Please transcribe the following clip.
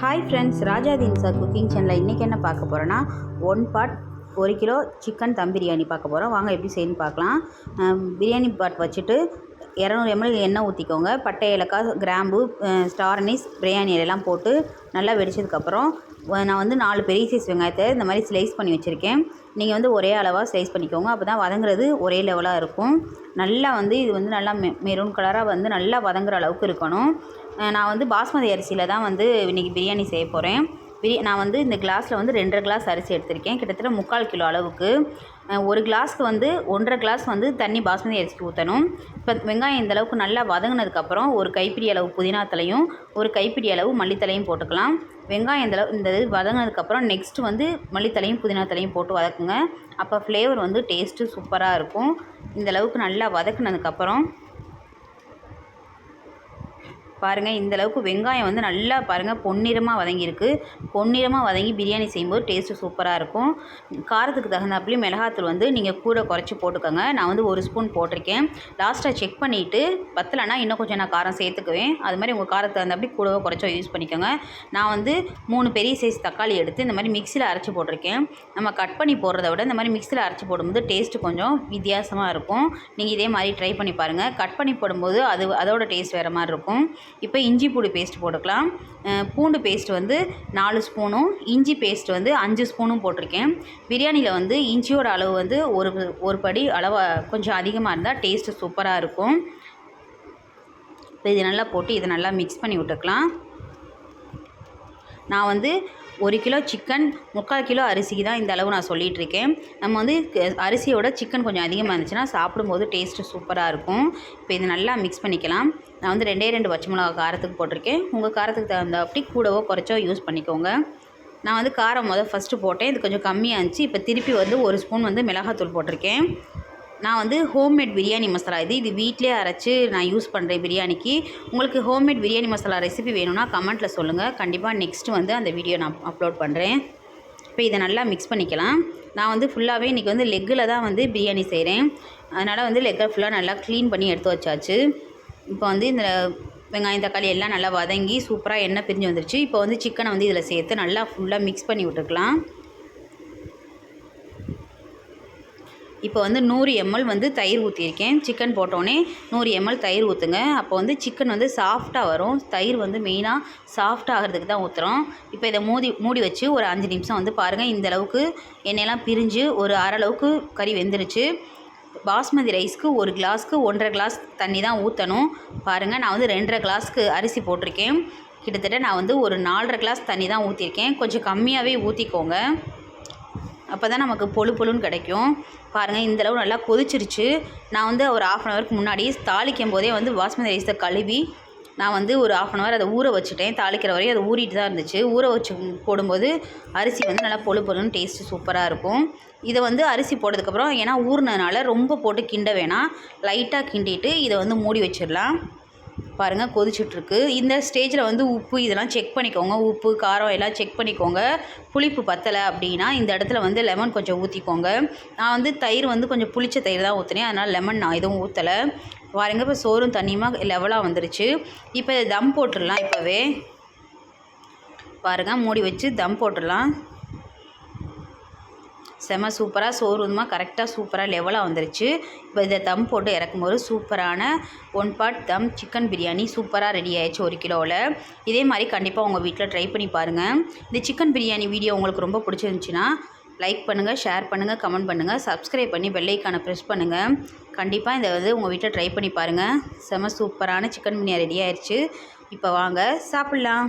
Hi friends Rajadeen sir cooking சேனலில் இன்றைக்கி என்ன பார்க்க போகிறோன்னா ஒன் பாட் ஒரு கிலோ சிக்கன் தம் பிரியாணி பார்க்க போகிறோம் வாங்க எப்படி செய்யணும்னு பார்க்கலாம். பிரியாணி பாட் வச்சுட்டு இரநூறு எம்எல் எண்ணெய் ஊற்றிக்கோங்க பட்டை ஏலக்காய் கிராம்பு ஸ்டார்னிஸ் பிரியாணி எல்லாம் போட்டு நல்லா வெடிச்சதுக்கப்புறம் நான் வந்து நாலு பெரிய சைஸ் வெங்காயத்தை இந்த மாதிரி ஸ்லைஸ் பண்ணி வச்சுருக்கேன். நீங்கள் வந்து ஒரே அளவாக ஸ்லைஸ் பண்ணிக்கோங்க. அப்போ தான் வதங்குறது ஒரே லெவலாக இருக்கும். நல்லா வந்து இது வந்து நல்லா மெ மெரூன் கலராக வந்து நல்லா வதங்குற அளவுக்கு இருக்கணும். நான் வந்து பாஸ்மதி அரிசியில் தான் வந்து இன்றைக்கி பிரியாணி செய்ய போகிறேன் பிரி நான் வந்து இந்த கிளாஸில் வந்து ரெண்டரை கிளாஸ் அரிசி எடுத்திருக்கேன். கிட்டத்தட்ட முக்கால் கிலோ அளவுக்கு. ஒரு கிளாஸ்க்கு வந்து ஒன்றரை கிளாஸ் வந்து தண்ணி பாஸ்மதி அரிசிக்கு ஊற்றணும் இப்போ வெங்காயம் இந்த அளவுக்கு நல்லா வதங்கினதுக்கப்புறம் ஒரு கைப்பிடி அளவு புதினா தலையும் ஒரு கைப்பிடி அளவு மல்லித்தலையும் போட்டுக்கலாம். வெங்காயம் இந்த அளவு இந்த இது வதங்கினதுக்கப்புறம் நெக்ஸ்ட்டு வந்து மல்லித்தலையும் புதினா தலையும் போட்டு வதக்குங்க. அப்போ ஃப்ளேவர் வந்து டேஸ்ட்டு சூப்பராக இருக்கும். இந்த அளவுக்கு நல்லா வதக்குனதுக்கப்புறம் பாருங்கள் இந்தளவுக்கு வெங்காயம் வந்து நல்லா பாருங்கள் பொன்னிறமாக வதங்கியிருக்கு. பொன்னிறமாக வதங்கி பிரியாணி செய்யும்போது டேஸ்ட்டு சூப்பராக இருக்கும். காரத்துக்கு தகுந்தாப்புலேயும் மிளகாத்தூள் வந்து நீங்கள் கூட குறைச்சி போட்டுக்கோங்க. நான் வந்து ஒரு ஸ்பூன் போட்டிருக்கேன். லாஸ்ட்டாக செக் பண்ணிவிட்டு பத்தலைன்னா இன்னும் கொஞ்சம் நான் காரம் சேர்த்துக்குவேன். அது மாதிரி உங்கள் காரத்துக்கு தகுந்தாப்படி கூடவோ குறைச்சோ யூஸ் பண்ணிக்கோங்க. நான் வந்து மூணு பெரிய சைஸ் தக்காளி எடுத்து இந்த மாதிரி மிக்சியில் அரைச்சி போட்டிருக்கேன். நம்ம கட் பண்ணி போடுறத விட இந்த மாதிரி மிக்சியில் அரைச்சி போடும்போது டேஸ்ட்டு கொஞ்சம் வித்தியாசமாக இருக்கும். நீங்கள் இதே மாதிரி ட்ரை பண்ணி பாருங்கள் கட் பண்ணி போடும்போது அது அதோட டேஸ்ட் வேறு மாதிரி இருக்கும். இப்போ இஞ்சி பூண்டு பேஸ்ட் போட்டுக்கலாம். பூண்டு பேஸ்ட் வந்து நாலு ஸ்பூனும் இஞ்சி பேஸ்ட் வந்து அஞ்சு ஸ்பூனும் போட்டிருக்கேன். பிரியாணியில் வந்து இஞ்சியோட அளவு வந்து ஒரு ஒரு படி அளவாக கொஞ்சம் அதிகமாக இருந்தால் டேஸ்ட்டு சூப்பராக இருக்கும். இப்போ இது நல்லா போட்டு இதை நல்லா மிக்ஸ் பண்ணி விட்டுக்கலாம். நான் வந்து ஒரு கிலோ சிக்கன் முக்கால் கிலோ அரிசிக்கு தான் இந்த அளவு நான் சொல்லிகிட்டு இருக்கேன் நம்ம வந்து க- அரிசியோட சிக்கன் கொஞ்சம் அதிகமாக இருந்துச்சுன்னா சாப்பிடும்போது டேஸ்ட்டு சூப்பராக இருக்கும். இப்போ இது நல்லா மிக்ஸ் பண்ணிக்கலாம். நான் வந்து ரெண்டே ரெண்டு பச்சை மிளகா காரத்துக்கு போட்டிருக்கேன். உங்கள் காரத்துக்கு தகுந்த அப்படி கூடவோ குறைச்சோ யூஸ் பண்ணிக்கோங்க. நான் வந்து காரம் முதல் ஃபஸ்ட்டு போட்டேன். இது கொஞ்சம் கம்மியாக இருந்துச்சு. இப்போ திருப்பி வந்து ஒரு ஸ்பூன் வந்து மிளகாத்தூள் போட்டிருக்கேன். நான் வந்து ஹோம்மேட் பிரியாணி மசாலா இது இது வீட்டிலே அரைச்சி நான் யூஸ் பண்ணுறேன் பிரியாணிக்கு உங்களுக்கு ஹோம்மேட் பிரியாணி மசாலா ரெசிபி வேணும்னா கமெண்ட்டில் சொல்லுங்கள் கண்டிப்பாக நெக்ஸ்ட் வந்து அந்த வீடியோ நான் அப்லோட் பண்ணுறேன் இப்போ இதை நல்லா மிக்ஸ் பண்ணிக்கலாம். நான் வந்து ஃபுல்லாகவே இன்றைக்கி வந்து லெக்கில் தான் வந்து பிரியாணி செய்கிறேன் அதனால் வந்து லெக்கை ஃபுல்லாக நல்லா க்ளீன் பண்ணி எடுத்து வச்சாச்சு. இப்போ வந்து இந்த வெங்காயம் தக்காளி எல்லாம் நல்லா வதங்கி சூப்பராக எண்ணெய் பிரிஞ்சு வந்துருச்சு. இப்போ வந்து சிக்கனை வந்து இதில் சேர்த்து நல்லா ஃபுல்லாக மிக்ஸ் பண்ணி விட்டுருக்கலாம். இப்போ வந்து நூறு எம்எல் வந்து தயிர் ஊற்றியிருக்கேன் சிக்கன் போட்டோன்னே நூறு எம்எல் தயிர் ஊற்றுங்க அப்போ வந்து சிக்கன் வந்து சாஃப்டாக வரும். தயிர் வந்து மெயினாக சாஃப்ட் ஆகிறதுக்கு தான் ஊற்றுறோம் இப்போ இதை மூடி மூடி வச்சு ஒரு அஞ்சு நிமிஷம் வந்து பாருங்கள் இந்த அளவுக்கு எண்ணெயெல்லாம் பிரிஞ்சு ஒரு அரை அளவுக்கு கறி வெந்துருச்சு. பாஸ்மதி ரைஸ்க்கு ஒரு கிளாஸ்க்கு ஒன்றரை கிளாஸ் தண்ணி தான் ஊற்றணும் பாருங்கள் நான் வந்து ரெண்டரை கிளாஸ்க்கு அரிசி போட்டிருக்கேன். கிட்டத்தட்ட நான் வந்து ஒரு நாலரை கிளாஸ் தண்ணி தான் ஊற்றிருக்கேன் கொஞ்சம் கம்மியாகவே ஊற்றிக்கோங்க அப்போ தான் நமக்கு பொழு பொழுன்னு கிடைக்கும். பாருங்கள் இந்தளவு நல்லா கொதிச்சிருச்சு. நான் வந்து ஒரு ஆஃப் அன் ஹவருக்கு முன்னாடி தாளிக்கும் போதே வந்து பாஸ்மதி ரைஸை கழுவி நான் வந்து ஒரு ஆஃப் அன் ஹவர் அதை ஊற வச்சுட்டேன். தாளிக்கிற வரையும் அது ஊறிட்டு தான் இருந்துச்சு. ஊற வச்சு போடும்போது அரிசி வந்து நல்லா பொழு பொழுன்னு டேஸ்ட்டு சூப்பராக இருக்கும். இதை வந்து அரிசி போட்டதுக்கப்புறம் ஏன்னா ஊறினதுனால ரொம்ப போட்டு கிண்ட வேணாம். லைட்டாக கிண்டிட்டு இதை வந்து மூடி வச்சிடலாம். பாருங்கள் கொதிச்சுட்ருக்கு. இந்த ஸ்டேஜில் வந்து உப்பு இதெல்லாம் செக் பண்ணிக்கோங்க. உப்பு காரம் எல்லாம் செக் பண்ணிக்கோங்க. புளிப்பு பத்தலை அப்படின்னா இந்த இடத்துல வந்து லெமன் கொஞ்சம் ஊற்றிக்கோங்க நான் வந்து தயிர் வந்து கொஞ்சம் புளிச்ச தயிர் தான் ஊற்றினேன் அதனால் லெமன் நான் எதுவும் ஊற்றலை பாருங்க இப்போ சோறும் தண்ணியுமா லெவலாக வந்துருச்சு. இப்போ தம் போட்டுடலாம் இப்போவே. பாருங்கள் மூடி வச்சு தம் போட்டுடலாம். செம சூப்பராக சோறுமா கரெக்டாக சூப்பராக லெவலாக வந்துருச்சு. இப்போ இதை தம் போட்டு இறக்கும்போது சூப்பரான one part dum chicken biryani சூப்பராக ரெடி ஆயிடுச்சு ஒரு கிலோவில் இதே மாதிரி கண்டிப்பாக உங்கள் வீட்டில் ட்ரை பண்ணி பாருங்கள் இந்த சிக்கன் பிரியாணி வீடியோ உங்களுக்கு ரொம்ப பிடிச்சிருந்துச்சின்னா லைக் பண்ணுங்கள் ஷேர் பண்ணுங்கள் கமெண்ட் பண்ணுங்கள் சப்ஸ்கிரைப் பண்ணி பெல்லைக்கான ப்ரெஸ் பண்ணுங்கள் கண்டிப்பாக இதை வந்து உங்கள் வீட்டில் ட்ரை பண்ணி பாருங்கள் செம சூப்பரான சிக்கன் பிரியாணி ரெடி ஆயிடுச்சு. இப்போ வாங்க சாப்பிட்லாம்.